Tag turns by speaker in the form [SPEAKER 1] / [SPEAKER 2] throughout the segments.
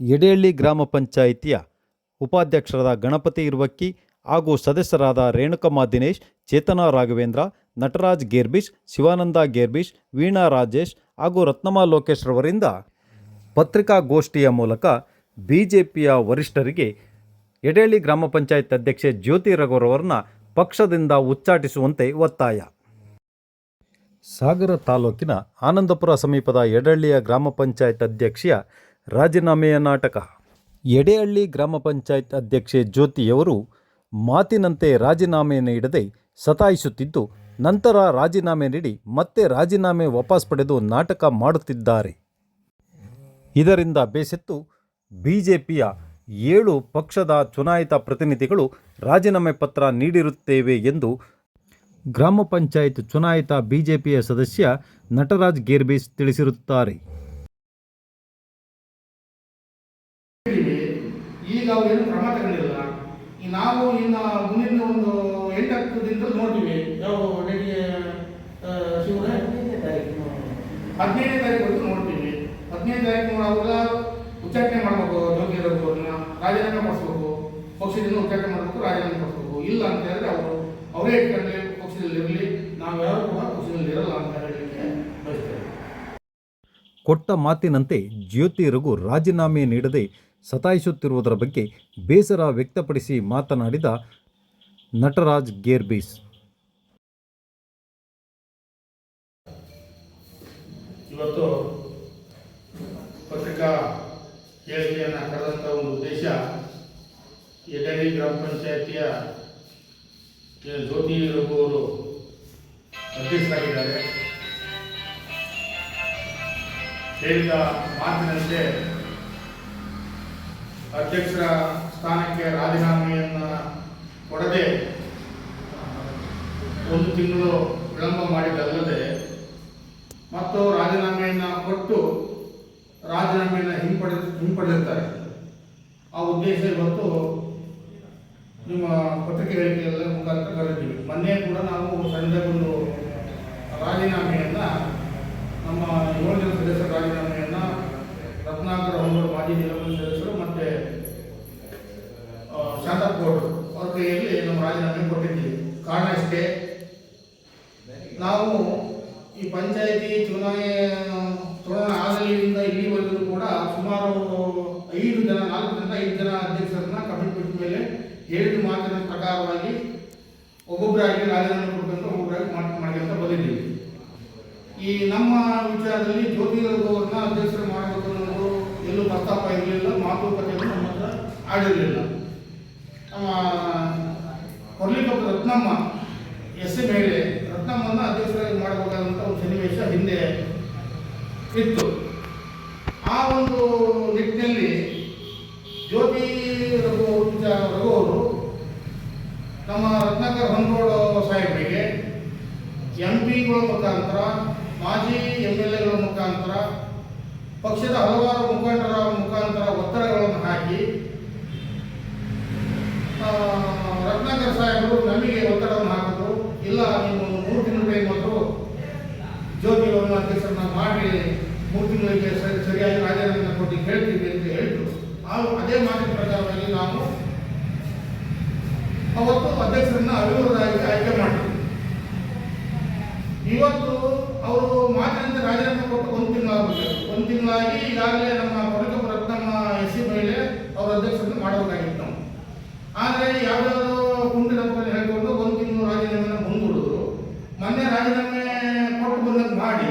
[SPEAKER 1] ಯಡೇಹಳ್ಳಿ ಗ್ರಾಮ ಪಂಚಾಯಿತಿಯ ಉಪಾಧ್ಯಕ್ಷರಾದ ಗಣಪತಿ ಇರುವಕ್ಕಿ ಹಾಗೂ ಸದಸ್ಯರಾದ ರೇಣುಕಮ್ಮ ದಿನೇಶ್, ಚೇತನ ರಾಘವೇಂದ್ರ, ನಟರಾಜ್ ಗೇರ್ಬಿಶ್, ಶಿವಾನಂದ ಗೇರ್ಬಿಶ್, ವೀಣಾ ರಾಜೇಶ್ ಹಾಗೂ ರತ್ನಮ್ಮ ಲೋಕೇಶ್ ರವರಿಂದ ಪತ್ರಿಕಾಗೋಷ್ಠಿಯ ಮೂಲಕ ಬಿಜೆಪಿಯ ವರಿಷ್ಠರಿಗೆ ಯಡೇಹಳ್ಳಿ ಗ್ರಾಮ ಪಂಚಾಯತ್ ಅಧ್ಯಕ್ಷೆ ಜ್ಯೋತಿ ರಘುರವರನ್ನ ಪಕ್ಷದಿಂದ ಉಚ್ಚಾಟಿಸುವಂತೆ ಒತ್ತಾಯ. ಸಾಗರ ತಾಲೂಕಿನ ಆನಂದಪುರ ಸಮೀಪದ ಯಡಹಳ್ಳಿಯ ಗ್ರಾಮ ಪಂಚಾಯತ್ ಅಧ್ಯಕ್ಷೆಯ ರಾಜೀನಾಮೆಯ ನಾಟಕ. ಎಡೆಹಳ್ಳಿ ಗ್ರಾಮ ಪಂಚಾಯತ್ ಅಧ್ಯಕ್ಷೆ ಜ್ಯೋತಿಯವರು ಮಾತಿನಂತೆ ರಾಜೀನಾಮೆ ನೀಡದೆ ಸತಾಯಿಸುತ್ತಿದ್ದು, ನಂತರ ರಾಜೀನಾಮೆ ನೀಡಿ ಮತ್ತೆ ರಾಜೀನಾಮೆ ವಾಪಸ್ ಪಡೆದು ನಾಟಕ ಮಾಡುತ್ತಿದ್ದಾರೆ. ಇದರಿಂದ ಬೇಸತ್ತು ಬಿಜೆಪಿಯ ಏಳು ಪಕ್ಷದ ಚುನಾಯಿತ ಪ್ರತಿನಿಧಿಗಳು ರಾಜೀನಾಮೆ ಪತ್ರ ನೀಡಿರುತ್ತೇವೆ ಎಂದು ಗ್ರಾಮ ಪಂಚಾಯತ್ ಚುನಾಯಿತ ಬಿಜೆಪಿಯ ಸದಸ್ಯ ನಟರಾಜ್ ಗೇರ್ಬೇಸ್ ತಿಳಿಸಿರುತ್ತಾರೆ
[SPEAKER 2] ಹೇಳಿವಿ. ಈಗ ಅವೇನು ಕ್ರಮ ತಗೊಂಡಿಲ್ಲ ಈ ನಾವು ಇನ್ನು ಮುಂದಿನ ಒಂದು ದಿನದಲ್ಲಿ ನೋಡ್ತೀವಿ. ಯಾವ ಡೇಟಿಗೆ ಶಿವರ ಹದಿನೈದನೇ ತಾರೀಕು ನೋಡ್ತೀವಿ. ಹದಿನೈದು ತಾರೀಕು ನೋಡುವಾಗ ಉಚ್ಚಾಟನೆ ಮಾಡಬೇಕು. ಜ್ಯೋತಿ ಅದನ್ನ ರಾಜೀನಾಮೆ ಮಾಡಿಸ್ಬೇಕು. ಪಕ್ಷದಿಂದ ಉಚ್ಚಾಟನೆ ಮಾಡಬೇಕು ರಾಜೀನಾಮೆ ಮಾಡಿಸ್ಬೇಕು. ಇಲ್ಲ ಅಂತ ಹೇಳಿದ್ರೆ ಅವರು ಅವರೇ ಇಟ್ಕೊಂಡ್ರೆ ಪಕ್ಷದಲ್ಲಿ ಇರಲಿ. ನಾವು ಯಾರು ಕೂಡ ಪಕ್ಷದಲ್ಲಿ ಇರಲ್ಲ ಅಂತ ಹೇಳಲಿಕ್ಕೆ ಬಯಸ್ತೇವೆ.
[SPEAKER 1] ಕೊಟ್ಟ ಮಾತಿನಂತೆ ಜ್ಯೋತಿ ರಘು ರಾಜೀನಾಮೆ ನೀಡದೆ ಸತಾಯಿಸುತ್ತಿರುವುದರ ಬಗ್ಗೆ ಬೇಸರ ವ್ಯಕ್ತಪಡಿಸಿ ಮಾತನಾಡಿದ ನಟರಾಜ್ ಗೇರ್ಬೀಸ್.
[SPEAKER 2] ಇವತ್ತು ಪತ್ರಿಕಾ ಹೇಳಿಕೆಯನ್ನು ಕರೆದಂಥ ಒಂದು ಉದ್ದೇಶ ಯಡಹಳ್ಳಿ ಗ್ರಾಮ ಪಂಚಾಯತಿಯ ಜ್ಯೋತಿ ರಘು ಅಧ್ಯಕ್ಷರಾಗಿದ್ದಾರೆ. ಹೇಳಿದ ಮಾತಿನಂತೆ ಅಧ್ಯಕ್ಷರ ಸ್ಥಾನಕ್ಕೆ ರಾಜೀನಾಮೆಯನ್ನು ಕೊಡದೆ ಒಂದು ತಿಂಗಳು ವಿಳಂಬ ಮಾಡಿದ್ದಲ್ಲದೆ ಮತ್ತು ರಾಜೀನಾಮೆಯನ್ನು ಕೊಟ್ಟು ರಾಜೀನಾಮೆಯನ್ನು ಹಿಂಪಡೆ, ಹಿಂಪಡೆದಿರ್ತಾರೆ. ಆ ಉದ್ದೇಶ ಇವತ್ತು ನಿಮ್ಮ ಪತ್ರಿಕೆ ಹೇಳಿಕೆಗಳ ಮುಖಾಂತರ ಕರೆದಿದ್ದೀವಿ ಮೊನ್ನೆ ಕೂಡ ನಾವು ಸಂಜೆ ಒಂದು ರಾಜೀನಾಮೆಯನ್ನು, ನಮ್ಮ ಏಳು ಸದಸ್ಯರ ರಾಜೀನಾಮೆಯನ್ನು ರತ್ನಾಕರ ಅವರು ಮಾಜಿ ಜಿಲ್ಲಾ ಸದಸ್ಯರು ಮತ್ತು ಶಾಂತಪ್ಪ ಅವ್ರ ರಾಜೀನಾಮೆ ಕೊಟ್ಟಿದ್ದೀವಿ ಕಾರಣ ಇಷ್ಟೇ. ನಾವು ಈ ಪಂಚಾಯಿತಿ ಚುನಾವಣೆ ಚುನಾವಣೆ ಆಗಲಿಂದ ಇಲ್ಲಿವರೆಗೂ ಕೂಡ ಸುಮಾರು ಐದು ಜನ, ನಾಲ್ಕು ಜನ, ಐದು ಜನ ಅಧ್ಯಕ್ಷರನ್ನ ಕಮಿಟ್ಮೆಂಟ್ ಮೇಲೆ ಹೇಳಿದ ಮಾತಿನ ಪ್ರಕಾರವಾಗಿ ಒಬ್ಬೊಬ್ಬರಾಗಿ ರಾಜೀನಾಮೆ ಕೊಡ್ಕೊಂಡು ಒಬ್ಬೊಬ್ಬರಾಗಿ ಮಾಡ್ಕೊಂತ ಬಂದಿದ್ದೀವಿ. ಈ ನಮ್ಮ ವಿಚಾರದಲ್ಲಿ ಜ್ಯೋತಿ ಅವ್ರನ್ನ ಅಧ್ಯಕ್ಷರು ಮಾಡಬೇಕು ಅನ್ನೋದು ಎಲ್ಲೂ ಪ್ರಸ್ತಾಪ ಇರಲಿಲ್ಲ ಮಾತುಕತೆಯನ್ನು ನಮ್ಮ ಆಡಿರಲಿಲ್ಲ. ನಮ್ಮ ರತ್ನಮ್ಮ ಎಸ್ ಎ ಮೇಲೆ ರತ್ನಮ್ಮನ್ನು ಅಧ್ಯಕ್ಷರಾಗಿ ಮಾಡಬೇಕಾದಂಥ ಒಂದು ಸನ್ನಿವೇಶ ಹಿಂದೆ ಇತ್ತು. ಆ ಒಂದು ನಿಟ್ಟಿನಲ್ಲಿ ಜ್ಯೋತಿ ರಘು ರಘು ಅವರು ನಮ್ಮ ರತ್ನಾಕರ್ ಹೊಂದೋಡ ಸಾಹೇಬರಿಗೆ ಎಂ ಪಿಗಳ ಮುಖಾಂತರ, ಮಾಜಿ ಎಂ ಎಲ್ ಎಗಳ ಮುಖಾಂತರ, ಪಕ್ಷದ ಹಲವಾರು ಮುಖಂಡರ ಮುಖಾಂತರ ಒತ್ತಡಗಳನ್ನು ಹಾಕಿ ರತ್ನಾಕರ್ ಸಾಹೇಬರು ನಮಗೆ ಒತ್ತಡವನ್ನು ಹಾಕಿದ್ರು. ಇಲ್ಲ, ನೀವು ಮೂರು ತಿಂಗಳ ಟೈಮ್ ಜ್ಯೋತಿ ಅವರನ್ನ ಅಧ್ಯಕ್ಷರನ್ನ ಮಾಡಿ ಮೂರು ತಿಂಗಳಿಗೆ ಸರಿ, ಸರಿಯಾಗಿ ರಾಜೀನಾಮೆಯನ್ನು ಕೊಟ್ಟು ಕೇಳ್ತೀವಿ ಅಂತ ಹೇಳಿದ್ರು. ಆ ಅದೇ ಮಾತಿನ ಪ್ರಕಾರದಲ್ಲಿ ನಾವು ಅವತ್ತು ಅಧ್ಯಕ್ಷರನ್ನ ಅವಿರೋಧವಾಗಿ ಆಯ್ಕೆ ಮಾಡಿದ್ವಿ. ಇವತ್ತು ಅವರು ಮಾತಿನಂತೆ ರಾಜೀನಾಮೆ ಕೊಟ್ಟು ಒಂದು ತಿಂಗಳಾಗಬೇಕು ಒಂದು ತಿಂಗಳಾಗಿ ಈಗಾಗಲೇ ನಮ್ಮ ಕೊಡಕಪ್ಪ ರತ್ನಮ್ಮ ಎಸ್ ಸಿ ಮೇಲೆ ಅವರ ಅಧ್ಯಕ್ಷರನ್ನ ಮಾಡಬೇಕಾಗಿತ್ತು ನಾವು ಆದರೆ ಯಾವ್ದಾದ್ರು ಕುಂಟು ನಂಬಲ್ಲಿ ಹೇಳ್ಕೊಂಡು ಒಂದು ತಿಂಗಳು ರಾಜೀನಾಮೆನ ಮುಂದೂಡಿದ್ರು. ಮೊನ್ನೆ ರಾಜೀನಾಮೆ ಕೊಟ್ಟು ಬಂದಂಗೆ ಮಾಡಿ.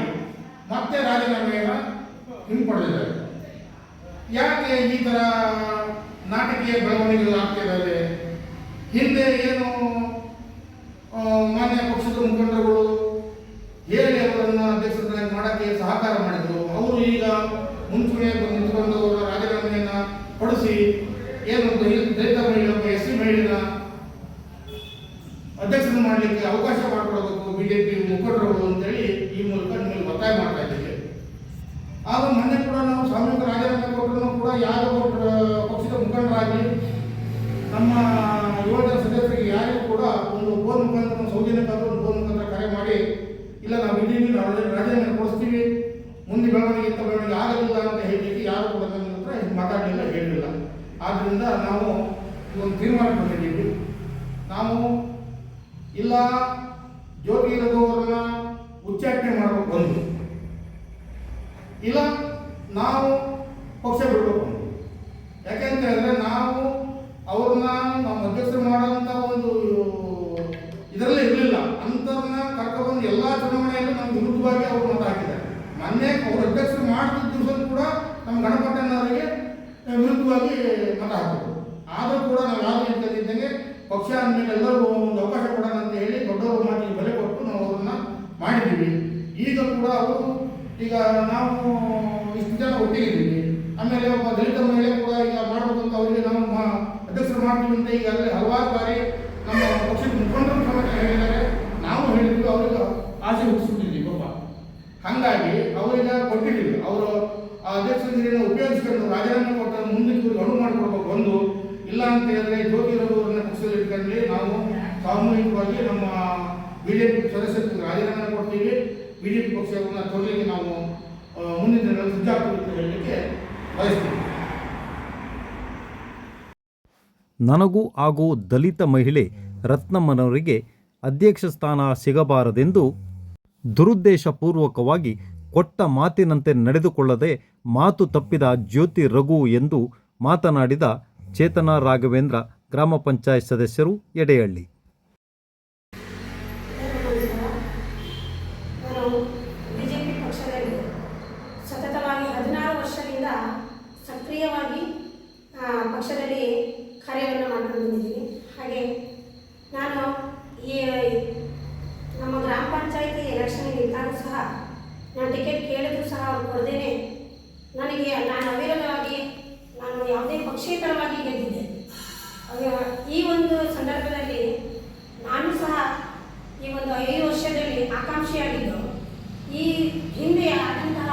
[SPEAKER 2] ಮತ್ತೆ ರಾಜೀನಾಮೆಯನ್ನು ಹಿಂಪಡೆದಿದ್ದಾರೆ. ಯಾಕೆ ಈ ಥರ ನಾಟಕೀಯ ಬೆಳವಣಿಗೆಗಳು ಆಗ್ತಿದ್ದಾರೆ ಹಿಂದೆ ಏನು ಮಾನ್ಯ ಪಕ್ಷದ ಮುಖಂಡರುಗಳು ಹೇಳಿ ಅವರನ್ನು ಅಧ್ಯಕ್ಷರನ್ನಾಗಿ ಮಾಡಕ್ಕೆ ಸಹಕಾರ ಮಾಡಿದ್ರು. ಅವರು ಈಗ ಮುಂಚೂಣಿಯಾಗಿ ಬಂದು ನಿಂತ್ಕೊಂಡು ಅವರ ರಾಜೀನಾಮೆಯನ್ನ ಪಡಿಸಿ ಏನು ಒಂದು ಈ ದಲಿತ ಮಹಿಳೆ ಒಬ್ಬ ಎಸ್ ಸಿ ಮಹಿಳೆನ ಅಧ್ಯಕ್ಷರನ್ನು ಮಾಡಲಿಕ್ಕೆ ಅವಕಾಶ ಮಾಡಿಕೊಡಬೇಕು ಬಿಜೆಪಿ ಮುಖಂಡರುಗಳು ಅಂತೇಳಿ ಈ ಮೂಲಕ ನಿಮ್ಮಲ್ಲಿ ಒತ್ತಾಯ ಮಾಡ್ತಾ ಇದ್ದೀವಿ ಆಗ ಮೊನ್ನೆ ಕೂಡ ನಾವು ಸಾಮೂಹಿಕ ರಾಜೀನಾಮೆ ಕೊಟ್ಟರು ಕೂಡ ಯಾರು ಪಕ್ಷದ ಮುಖಂಡರಾಗಿ ನಮ್ಮ ಏಳು ಸದಸ್ಯರಿಗೆ ಯಾರಿಗೂ ಕೂಡ ಒಂದು ಫೋನ್ ಮುಖಾಂತರ ಸೌಜನ್ಯಕ್ಕಾದ್ರೂ ಒಂದು ಫೋನ್ ಮುಖಾಂತರ ಕರೆ ಮಾಡಿ, ಇಲ್ಲ ನಾವು ನಾವು ರಾಜೀನಾಮೆ ಕೊಡಿಸ್ತೀವಿ, ಮುಂದೆ ಬೆಳವಣಿಗೆ ಇಂಥ ಬೆಳವಣಿಗೆ ಆಗಲಿಲ್ಲ ಅಂತ ಹೇಳಲಿಕ್ಕೆ ಯಾರು ಕೂಡ ನನ್ನ ಹತ್ರ ಮಾತಾಡಲಿಲ್ಲ ಆದ್ದರಿಂದ ನಾವು ಒಂದು ತೀರ್ಮಾನ ಬಂದಿದ್ದೀವಿ ನಾವು ಇಲ್ಲ ಜ್ಯೋತಿ ರಘುವರನ್ನ ಉಚ್ಚಾಟನೆ ಮಾಡಬೇಕು ಒಂದು ಇಲ್ಲ ನಾವು ಪಕ್ಷ ಬಿಡಬೇಕು ಒಂದು ಯಾಕೆಂತ ಹೇಳಿದ್ರೆ ನಾವು ಅವ್ರನ್ನ ನಮ್ಮ ಅಧ್ಯಕ್ಷರು ಮಾಡೋಂಥ ಒಂದು ಇದರಲ್ಲಿ ಇರಲಿಲ್ಲ ಅಂಥವ್ರನ್ನ ಕರ್ಕೊಬಂದು ಎಲ್ಲ ಚುನಾವಣೆಯಲ್ಲೂ ನಮ್ಗೆ ವಿರುದ್ಧವಾಗಿ ಅವ್ರು ಮತ ಹಾಕಿದ್ದಾರೆ ಮೊನ್ನೆ ಅವ್ರ ಅಧ್ಯಕ್ಷರು ಮಾಡಿದ ದಿವಸ ಕೂಡ ನಮ್ಮ ಗಣಪಟ್ಟಣ್ಣವರಿಗೆ ವಿರುದ್ಧವಾಗಿ ಮತ ಹಾಕಿದ್ರು ಆದರೂ ಕೂಡ ನಾವು ಯಾವ ರೀತಿಯಲ್ಲಿದ್ದಂಗೆ ಪಕ್ಷ ಅಂದಮೇಲೆ ಎಲ್ಲರಿಗೂ ಒಂದು ಅವಕಾಶ ಕೊಡೋಣ ಅಂತ ಹೇಳಿ ದೊಡ್ಡವರ ಮಾತಿಗೆ ಬೆಲೆ ಕೊಟ್ಟು ನಾವು ಅದನ್ನು ಮಾಡಿದ್ದೀವಿ. ಈಗ ಕೂಡ ಅವರು ಈಗ ನಾವು ಇಷ್ಟು ಜನ ಒಟ್ಟಿಗಿದ್ದೀವಿ. ಆಮೇಲೆ ಒಬ್ಬ ದಲಿತ ಮಹಿಳೆ ಕೂಡ ಈಗ ಮಾಡಬೇಕು ಅಂತ ಅವರಿಗೆ ನಾವು ಅಧ್ಯಕ್ಷರು ಮಾಡ್ತೀವಿ ಅಂತ ಈಗಾಗಲೇ ಹಲವಾರು ಬಾರಿ ನಮ್ಮ ಪಕ್ಷದ ಮುಖಂಡರು ಸಮೇತ ಹೇಳಿದ್ದಾರೆ. ನಾವು ಹೇಳಿದ್ವಿ ಅವರಿಗೆ ಆಸೆ ಹುಟ್ಟಿಸ್ಬಿಟ್ಟಿದ್ದೀವಿ ಪಾಪ. ಹಾಗಾಗಿ ಅವರಿಗೆ ಕೊಟ್ಟಿದ್ದೀವಿ. ಅವರು ಆ ಅಧ್ಯಕ್ಷಗಿರಿಯನ್ನು ಉಪಯೋಗಿಸ್ಕೊಂಡು ರಾಜೀನಾಮೆ ಕೊಟ್ಟ ಮುಂದಿನ ಇವ್ರಿಗೆ ಅನುವು ಮಾಡಿಕೊಡ್ಬೇಕು ಒಂದು. ಇಲ್ಲ ಅಂತ ಹೇಳಿದ್ರೆ ಜ್ಯೋತಿ ರಘುವರನ್ನ ಪಕ್ಷದಲ್ಲಿ ಇಟ್ಕೊಂಡು ನಾವು ಸಾಮೂಹಿಕವಾಗಿ ನಮ್ಮ ಬಿಜೆಪಿ ಸದಸ್ಯರಿಗೆ ರಾಜೀನಾಮೆ ಕೊಡ್ತೀವಿ. ಬಿಜೆಪಿ ಪಕ್ಷವನ್ನು ತೊರಲಿಕ್ಕೆ ನಾವು ಮುಂದಿನ ದಿನಗಳಲ್ಲಿ ಸಿದ್ಧಾಗ್ತೀವಿ ಹೇಳಲಿಕ್ಕೆ ಬಯಸ್ತೀವಿ
[SPEAKER 1] ನನಗೂ ಹಾಗೂ ದಲಿತ ಮಹಿಳೆ ರತ್ನಮ್ಮನವರಿಗೆ ಅಧ್ಯಕ್ಷ ಸ್ಥಾನ ಸಿಗಬಾರದೆಂದು ದುರುದ್ದೇಶಪೂರ್ವಕವಾಗಿ ಕೊಟ್ಟ ಮಾತಿನಂತೆ ನಡೆದುಕೊಳ್ಳದೆ ಮಾತು ತಪ್ಪಿದ ಜ್ಯೋತಿ ರಘು ಎಂದು ಮಾತನಾಡಿದ ಚೇತನ ರಾಘವೇಂದ್ರ ಗ್ರಾಮ ಪಂಚಾಯತ್ ಸದಸ್ಯರು ಎಡೆಹಳ್ಳಿ.
[SPEAKER 3] ಸಕ್ರಿಯವಾಗಿ ಪಕ್ಷದಲ್ಲಿ ಕಾರ್ಯವನ್ನು ಮಾಡ್ಕೊಂಡು ಹಾಗೆ ನಾನು ಈ ನಮ್ಮ ಗ್ರಾಮ ಪಂಚಾಯಿತಿ ಎಲೆಕ್ಷನ್ ನಿಂತಾಗೂ ಸಹ ನಾನು ಟಿಕೆಟ್ ಕೇಳಿದ್ರು ಸಹ ಅವ್ರು ಕೊಡದೇನೆ ನನಗೆ ನಾನು ಅವಿರತವಾಗಿ ನಾನು ಯಾವುದೇ ಪಕ್ಷೇತರವಾಗಿ ಗೆದ್ದಿದೆ. ಈ ಒಂದು ಸಂದರ್ಭದಲ್ಲಿ ನಾನು ಸಹ ಈ ಒಂದು ಐದು ವರ್ಷದಲ್ಲಿ ಆಕಾಂಕ್ಷಿಯಾಗಿದ್ದು, ಈ ಹಿಂದೆ ಆದಂತಹ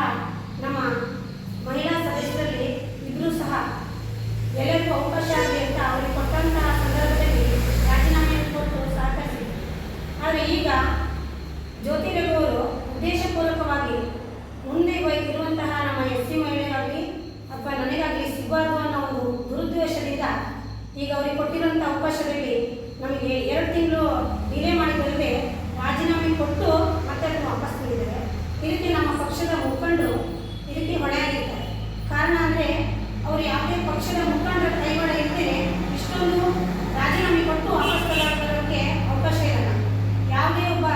[SPEAKER 3] ನಮ್ಮ ಮಹಿಳಾ ಸದಸ್ಯರಲ್ಲಿ ಇಬ್ಬರು ಸಹ ಎಲ್ಲರಿಗೂ ಅವಕಾಶ ಆಗಲಿ ಅಂತ ಅವರಿಗೆ ಕೊಟ್ಟಂತಹ ಸಂದರ್ಭದಲ್ಲಿ ರಾಜೀನಾಮೆಯನ್ನು ಕೊಟ್ಟು ಸಹಕರಿಸಿದ್ದೆ. ಆದರೆ ಈಗ ಜ್ಯೋತಿ ರಘು ಅವರು ಉದ್ದೇಶಪೂರ್ವಕವಾಗಿ ಮುಂದೆ ಬೈ- ಇರುವಂತಹ ನಮ್ಮ ಎಸ್ ಸಿ ಮಹಿಳೆಗಾಗಲಿ ಅಥವಾ ನನಗಾಗಲಿ ಸಿಗಬಾರ್ದು ಅನ್ನೋ ಒಂದು ದುರುದ್ದೇಶದಿಂದ ಈಗ ಅವ್ರಿಗೆ ಕೊಟ್ಟಿರುವಂಥ ಅವಕಾಶದಲ್ಲಿ ನಮಗೆ ಎರಡು ತಿಂಗಳು ಡಿಲೇ ಮಾಡಿದ್ರೆ ರಾಜೀನಾಮೆ ಕೊಟ್ಟು ಮತ್ತೆ ಅದನ್ನು ವಾಪಸ್ ನೀಡಿದ್ದಾರೆ. ಇದಕ್ಕೆ ನಮ್ಮ ಪಕ್ಷದ ಮುಖಂಡರು ಇದಕ್ಕೆ ಹೊಣೆಯಾಗಿದ್ದಾರೆ. ಕಾರಣ ಅಂದರೆ ಅವರು ಯಾವುದೇ ಪಕ್ಷದ ಮುಖಂಡರ ಕೈವಾಡ ಇದ್ದರೆ ಇಷ್ಟೊಂದು ರಾಜೀನಾಮೆ ಕೊಟ್ಟು ವಾಪಸ್ ತಗೊಳ್ಳೋದಕ್ಕೆ ಅವಕಾಶ ಇರಲ್ಲ ಯಾವುದೇ ಒಬ್ಬ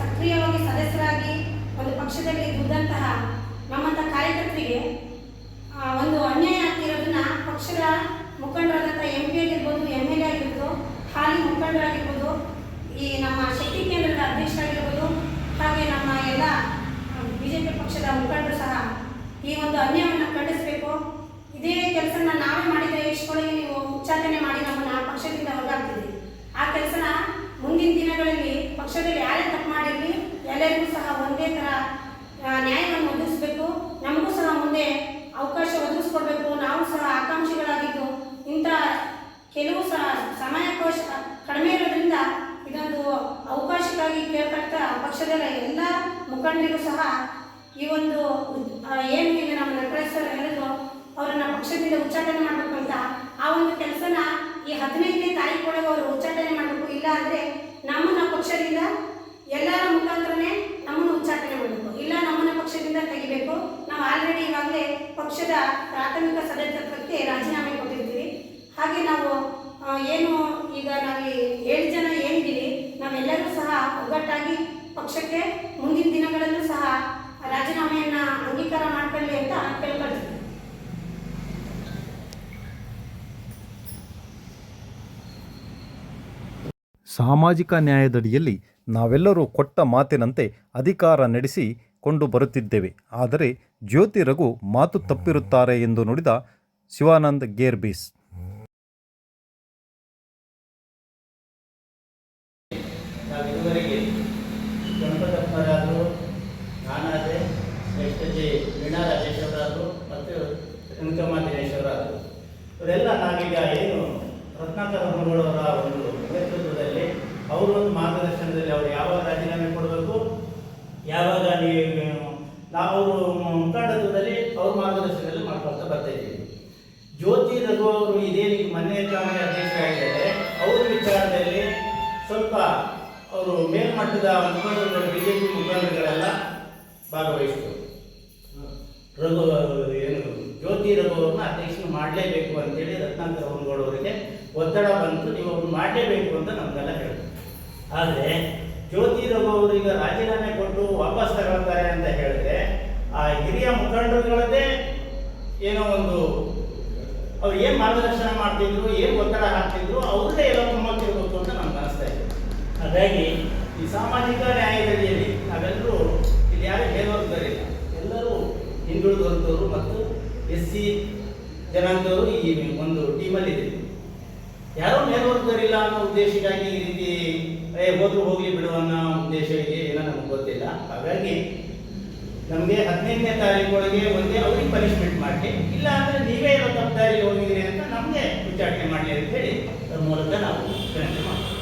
[SPEAKER 3] ಸಕ್ರಿಯವಾಗಿ ಸದಸ್ಯರಾಗಿ ಒಂದು ಪಕ್ಷದಲ್ಲಿ ದುಡ್ದಂತಹ ನಮ್ಮಂಥ ಕಾರ್ಯಕರ್ತರಿಗೆ ಆ, ಒಂದು ಅನ್ಯಾಯ ಆಗ್ತಿರೋದನ್ನ ಪಕ್ಷದ ಮುಖಂಡರಾದಂಥ ಎಂ ಪಿ ಆಗಿರ್ಬೋದು ಎಂ ಎಲ್ ಎ ಆಗಿರ್ಬೋದು ಹಾಲಿ ಮುಖಂಡರಾಗಿರ್ಬೋದು ಈ ನಮ್ಮ ಶಕ್ತಿ ಕೇಂದ್ರದ ಅಧ್ಯಕ್ಷರಾಗಿರ್ಬೋದು ಹಾಗೆ ನಮ್ಮ ಎಲ್ಲ ಬಿ ಜೆ ಪಿ ಮುಖಂಡರು ಸಹ ಈ ಒಂದು ಅನ್ಯಾಯವನ್ನು ಖಂಡಿಸಬೇಕು. ಇದೇ ಕೆಲಸನ ನಾವೇ ಮಾಡಿದರೆ ಇಷ್ಟೊಳಗೆ ನೀವು ಉಚ್ಚಾಟನೆ ಮಾಡಿ ನಮ್ಮನ್ನು ಆ ಪಕ್ಷದಿಂದ ಹೊರಗಾಗ್ತಿದ್ರಿ ಆ ಕೆಲಸನ ಮುಂದಿನ ದಿನಗಳಲ್ಲಿ ಪಕ್ಷದಲ್ಲಿ ಯಾರೇ ತಪ್ಪು ಮಾಡಿರಲಿ, ಎಲ್ಲರಿಗೂ ಸಹ ಒಂದೇ ಥರ ನ್ಯಾಯವನ್ನು ಒದಗಿಸಬೇಕು. ನಮಗೂ ಸಹ ಮುಂದೆ ಅವಕಾಶ ಒದಗಿಸ್ಕೊಡ್ಬೇಕು. ನಾವು ಸಹ ಆಕಾಂಕ್ಷಿಗಳಾಗಿದ್ದು ಇಂಥ ಕೆಲವು ಸಹ ಸಮಯಾವಕಾಶ ಕಡಿಮೆ ಇರೋದ್ರಿಂದ ಇದೊಂದು ಅವಕಾಶಕ್ಕಾಗಿ ಕೇಳ್ತಕ್ಕ ಪಕ್ಷದ ಎಲ್ಲ ಮುಖಂಡರಿಗೂ ಸಹ ಈ ಒಂದು ಆ, ಏನು ಈಗ ನಮ್ಮ ನಟರಾಜ್ ಸರ್ ಹೇಳಿದ್ರು ಅವರನ್ನ ಪಕ್ಷದಿಂದ ಉಚ್ಚಾಟನೆ ಮಾಡಬೇಕು ಅಂತ ಆ ಒಂದು ಕೆಲಸನ ಈ ಹದಿನೈದನೇ ತಾರೀಕು ಒಳಗೆ ಅವರು ಉಚ್ಚಾಟನೆ ಮಾಡಬೇಕು ಇಲ್ಲ ಅಂದರೆ ನಮ್ಮನ್ನ ಪಕ್ಷದಿಂದ ಎಲ್ಲರ ಮುಖಾಂತರನೇ ನಮ್ಮನ್ನು ಉಚ್ಚಾಟನೆ ಮಾಡಬೇಕು ಇಲ್ಲ ನಮ್ಮನ್ನ ಪಕ್ಷದಿಂದ ತೆಗಿಬೇಕು ನಾವು ಆಲ್ರೆಡಿ ಈಗಾಗಲೇ ಪಕ್ಷದ ಪ್ರಾಥಮಿಕ ಸದಸ್ಯತ್ವಕ್ಕೆ ರಾಜೀನಾಮೆ ಕೊಟ್ಟಿರ್ತೀವಿ ಹಾಗೆ ನಾವು ಏನು ಈಗ ನಾವು ಏಳು ಜನ ಏನಿದ್ದೀವಿ ನಾವೆಲ್ಲರೂ ಸಹ ಒಗ್ಗಟ್ಟಾಗಿ ಪಕ್ಷಕ್ಕೆ ಮುಂದಿನ ದಿನಗಳಲ್ಲೂ ಸಹ ರಾಜೀನಾಮೆಯನ್ನ ಅಂಗೀಕಾರ ಮಾಡ್ಕೊಳ್ಳಿ ಅಂತ ಕೇಳ್ಕೊಳ್ತೀವಿ
[SPEAKER 1] ಸಾಮಾಜಿಕ ನ್ಯಾಯದಡಿಯಲ್ಲಿ ನಾವೆಲ್ಲರೂ ಕೊಟ್ಟ ಮಾತಿನಂತೆ ಅಧಿಕಾರ ನಡೆಸಿ ಕೊಂಡು ಬರುತ್ತಿದ್ದೇವೆ. ಆದರೆ ಜ್ಯೋತಿ ರಘು ಮಾತು ತಪ್ಪಿರುತ್ತಾರೆ ಎಂದು ನುಡಿದ ಶಿವಾನಂದ್ ಗೇರ್ಬೀಸ್.
[SPEAKER 4] ಇವರೆಲ್ಲ ನಾವೀಗ ಏನು ರತ್ನಾಕರ ಮುರುಗಳವರ ಒಂದು ನೇತೃತ್ವದಲ್ಲಿ, ಅವರು ಒಂದು ಮಾರ್ಗದರ್ಶನದಲ್ಲಿ, ಅವರು ಯಾವಾಗ ರಾಜೀನಾಮೆ ಕೊಡಬೇಕು? ಯಾವಾಗ ನೀವು ನಾವು ಮುಖಂಡತ್ವದಲ್ಲಿ ಅವ್ರ ಮಾರ್ಗದರ್ಶನದಲ್ಲಿ ಮಾಡ್ಕೊಳ್ತಾ ಬರ್ತಾ ಇದ್ದೀವಿ. ಜ್ಯೋತಿ ರಘು ಇದೇನು ಈಗ ಮೊನ್ನೆ ಅಧ್ಯಕ್ಷ ಅಧ್ಯಕ್ಷರಾಗಿದ್ದಾರೆ ಅವ್ರ ವಿಚಾರದಲ್ಲಿ ಸ್ವಲ್ಪ ಅವರು ಮೇಲ್ಮಟ್ಟದ ಮುಖಂಡರುಗಳು ಬಿ ಜೆ ಪಿ ಮುಖಂಡರುಗಳೆಲ್ಲ ಭಾಗವಹಿಸಿದರು. ರಘು ಏನು, ಜ್ಯೋತಿ ರಘು ಅವ್ರನ್ನ ಅಧ್ಯಕ್ಷರು ಮಾಡಲೇಬೇಕು ಅಂತೇಳಿ ರತ್ನಾಕರ್ ಅವರಿಗೆ ಒತ್ತಡ ಬಂತು, ನೀವು ಅವ್ರನ್ನ ಮಾಡಲೇಬೇಕು ಅಂತ ನಮಗೆಲ್ಲ ಹೇಳಿದ್ರು ಆದರೆ ಜ್ಯೋತಿ ರಘು ಅವರು ಈಗ ರಾಜೀನಾಮೆ ಕೊಟ್ಟು ವಾಪಸ್ ತಗೊಳ್ತಾರೆ ಅಂತ ಹೇಳಿದ್ರೆ ಆ ಹಿರಿಯ ಮುಖಂಡರುಗಳದ್ದೇ ಏನೋ ಒಂದು ಅವ್ರು ಏನು ಮಾರ್ಗದರ್ಶನ ಮಾಡ್ತಿದ್ರು ಏನು ಒತ್ತಡ ಹಾಕ್ತಿದ್ರು ಅವ್ರದ್ದೇ ಎಲ್ಲ ತುಂಬಕ್ಕಿರ್ಬೇಕು ಅಂತ ನಮ್ಗೆ ಅನಿಸ್ತಾ ಇದೆ. ಹಾಗಾಗಿ ಈ ಸಾಮಾಜಿಕ ನ್ಯಾಯದಲ್ಲಿ ನಾವೆಲ್ಲರೂ ಇಲ್ಲಿ ಯಾರು ಮೇಲ್ವರ್ಗದವರಿಲ್ಲ ಎಲ್ಲರೂ ಹಿಂದುಳಿದ ವರ್ಗದವರು ಮತ್ತು ಎಸ್ ಸಿ ಜನಾಂಗದವರು ಈ ಒಂದು ಟೀಮಲ್ಲಿ ಇದೆ ಯಾರೂ ಮೇಲ್ವರ್ಗದವರಿಲ್ಲ ಅನ್ನೋ ಉದ್ದೇಶಕ್ಕಾಗಿ ಈ ರೀತಿ ಏ, ಹೋದ್ರು ಹೋಗ್ಲಿ ಬಿಡು ಅನ್ನೋ ಉದ್ದೇಶ ಇದೆ ಏನೋ ನಮ್ಗೆ ಗೊತ್ತಿಲ್ಲ. ಹಾಗಾಗಿ ನಮಗೆ ಹದಿನೆಂಟನೇ ತಾರೀಕು ಒಳಗೆ ಒಂದೇ ಅವ್ರಿಗೆ ಪನಿಷ್ಮೆಂಟ್ ಮಾಡಿ ಇಲ್ಲ ಅಂದ್ರೆ ನೀವೇ ಇರೋ ತಪ್ಪದಾರಿ ಹೋಗಿದ್ರಿ ಅಂತ ನಮಗೆ ಉಚ್ಚಾಟನೆ ಮಾಡಲಿ ಅಂತ ಹೇಳಿ ಅದ್ರ ಮೂಲಕ ನಾವು ವಿನಂತಿ ಮಾಡ್ತೀವಿ.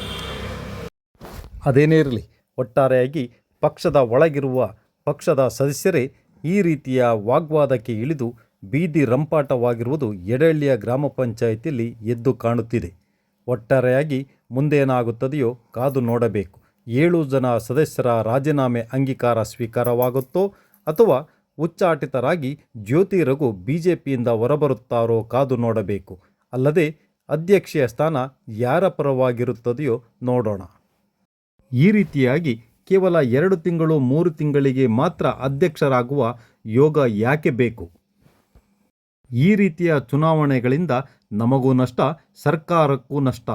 [SPEAKER 1] ಅದೇನೇ ಇರಲಿ, ಒಟ್ಟಾರೆಯಾಗಿ ಪಕ್ಷದ ಒಳಗಿರುವ ಪಕ್ಷದ ಸದಸ್ಯರೇ ಈ ರೀತಿಯ ವಾಗ್ವಾದಕ್ಕೆ ಇಳಿದು ಬೀದಿ ರಂಪಾಟವಾಗಿರುವುದು ಎಡಹಳ್ಳಿಯ ಗ್ರಾಮ ಪಂಚಾಯಿತಿಯಲ್ಲಿ ಎದ್ದು ಕಾಣುತ್ತಿದೆ. ಒಟ್ಟಾರೆಯಾಗಿ ಮುಂದೇನಾಗುತ್ತದೆಯೋ ಕಾದು ನೋಡಬೇಕು. ಏಳು ಜನ ಸದಸ್ಯರ ರಾಜೀನಾಮೆ ಅಂಗೀಕಾರ ಸ್ವೀಕಾರವಾಗುತ್ತೋ ಅಥವಾ ಉಚ್ಚಾಟಿತರಾಗಿ ಜ್ಯೋತಿ ರಘು ಬಿಜೆಪಿಯಿಂದ ಹೊರಬರುತ್ತಾರೋ ಕಾದು ನೋಡಬೇಕು. ಅಲ್ಲದೆ ಅಧ್ಯಕ್ಷೀಯ ಸ್ಥಾನ ಯಾರ ಪರವಾಗಿರುತ್ತದೆಯೋ ನೋಡೋಣ. ಈ ರೀತಿಯಾಗಿ ಕೇವಲ ಎರಡು ತಿಂಗಳು ಮೂರು ತಿಂಗಳಿಗೆ ಮಾತ್ರ ಅಧ್ಯಕ್ಷರಾಗುವ ಯೋಗ ಯಾಕೆ ಬೇಕು? ಈ ರೀತಿಯ ಚುನಾವಣೆಗಳಿಂದ ನಮಗೂ ನಷ್ಟ, ಸರ್ಕಾರಕ್ಕೂ ನಷ್ಟ.